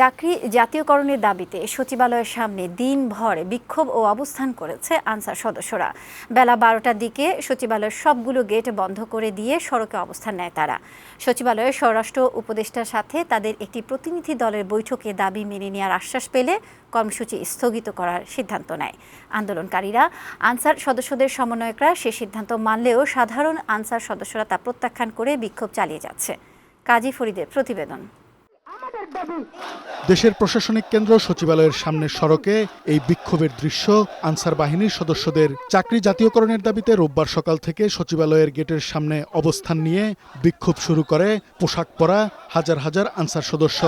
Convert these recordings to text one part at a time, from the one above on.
চাকরি জাতীয়করণের দাবিতে সচিবালয়ের সামনে দিনভর বিক্ষোভ ও অবস্থান করেছে আনসার সদস্যরা। বেলা বারোটার দিকে সচিবালয়ের সবগুলো গেট বন্ধ করে দিয়ে সড়কে অবস্থান নেয় তারা। সচিবালয়ের স্বরাষ্ট্র উপদেষ্টার সাথে তাদের একটি প্রতিনিধি দলের বৈঠকে দাবি মেনে নেওয়ার আশ্বাস পেলে কর্মসূচি স্থগিত করার সিদ্ধান্ত নেয়। আন্দোলনকারীরা, আনসার সদস্যদের সমন্বয়করা সে সিদ্ধান্ত মানলেও সাধারণ আনসার সদস্যরা তা প্রত্যাখ্যান করে বিক্ষোভ চালিয়ে যাচ্ছে। কাজী ফরিদের প্রতিবেদন। দেশের প্রশাসনিক কেন্দ্র সচিবালয়ের সামনের সড়কে এই বিক্ষোভের দৃশ্য, আনসার বাহিনীর সদস্যদের চাকরি জাতীয়করণের দাবিতে রোববার সকাল থেকে সচিবালয়ের গেটের সামনে অবস্থান নিয়ে বিক্ষোভ শুরু করে পোশাক পরা হাজার হাজার আনসার সদস্য।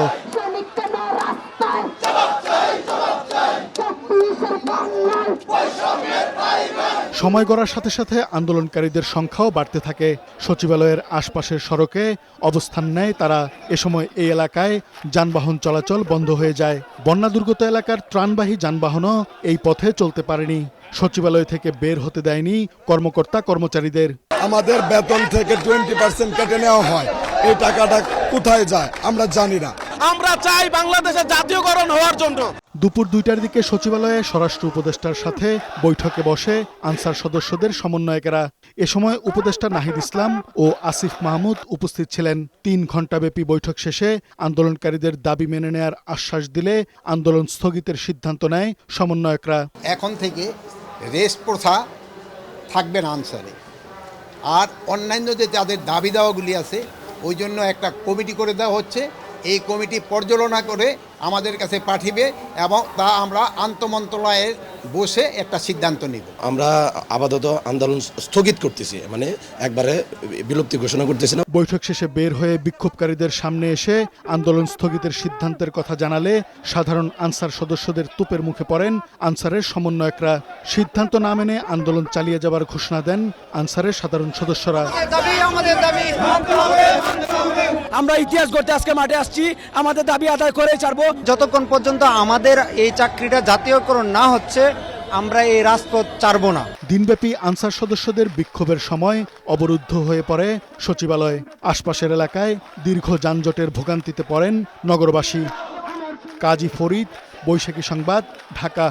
সময় গড়ার সাথে সাথে আন্দোলনকারীদের সংখ্যাও বাড়তে থাকে। সচিবালয়ের আশপাশের সড়কে অবস্থান নেয় তারা। এ সময় এই এলাকায় যানবাহন চলাচল বন্ধ হয়ে যায়। বন্যা দুর্গত এলাকার ত্রাণবাহী যানবাহনও এই পথে চলতে পারেনি। সচিবালয় থেকে বের হতে দেয়নি কর্মকর্তা কর্মচারীদের। আমাদের বেতন থেকে টোয়েন্টি পার্সেন্ট কেটে নেওয়া হয়। এই টাকাটা কোথায় যায় আমরা জানি না। আমরা চাই বাংলাদেশের জাতীয়করণ হওয়ার জন্য। দুপুর দুইটার দিকে সচিবালয়ে স্বরাষ্ট্র উপদেষ্টার সাথে বৈঠকে বসে আনসার সদস্যদের সমন্বয়কেরা। এ সময় উপদেষ্টা নাহিদ ইসলাম ও আসিফ মাহমুদ উপস্থিত ছিলেন। তিন ঘণ্টাব্যাপী বৈঠক শেষে আন্দোলনকারীদের দাবি মেনে নেয়ার আশ্বাস দিলে আন্দোলন স্থগিতের সিদ্ধান্ত নেয় সমন্বয়করা। এখন থেকে রেস প্রথা থাকবে না আনসারে। আর অন্যান্য যে তাদের দাবি দাওয়াগুলি আছে, ওই জন্য একটা কমিটি করে দেওয়া হচ্ছে। এই কমিটি পর্যালোচনা করে আমাদের কাছে পাঠিবে এবং তা আমরা আন্তমন্ত্রণালয়ে বসে একটা সিদ্ধান্ত নিব। আমরা আপাতত আন্দোলন স্থগিত করতেছি মানে একবারে বিলুপ্তি ঘোষণা করতেছি না। বৈঠক শেষে বের হয়ে বিক্ষোভকারীদের সামনে এসে আন্দোলন স্থগিতের সিদ্ধান্তের কথা জানালে সাধারণ আনসার সদস্যদের তুপের মুখে পড়েন আনসারের সমন্বয়করা। সিদ্ধান্ত না মেনে আন্দোলন চালিয়ে যাবার ঘোষণা দেন আনসারের সাধারণ সদস্যরা। আমরা ইতিহাস গড়তে আজকে মাঠে আসছি আমাদের দাবি আদায় করে ছাড়বো। যতক্ষণ পর্যন্ত আমাদের এই চাকরিটা জাতীয়করণ না হচ্ছে আমরা এই রাজপথ ছাড়বো না। দিনব্যাপী আনসার সদস্যদের বিক্ষোভের সময় অবরুদ্ধ হয়ে পড়ে সচিবালয়। আশপাশের এলাকায় দীর্ঘ যানজটের ভোগান্তিতে পড়েন নগরবাসী। কাজী ফরিদ বৈশাখী সংবাদ ঢাকা।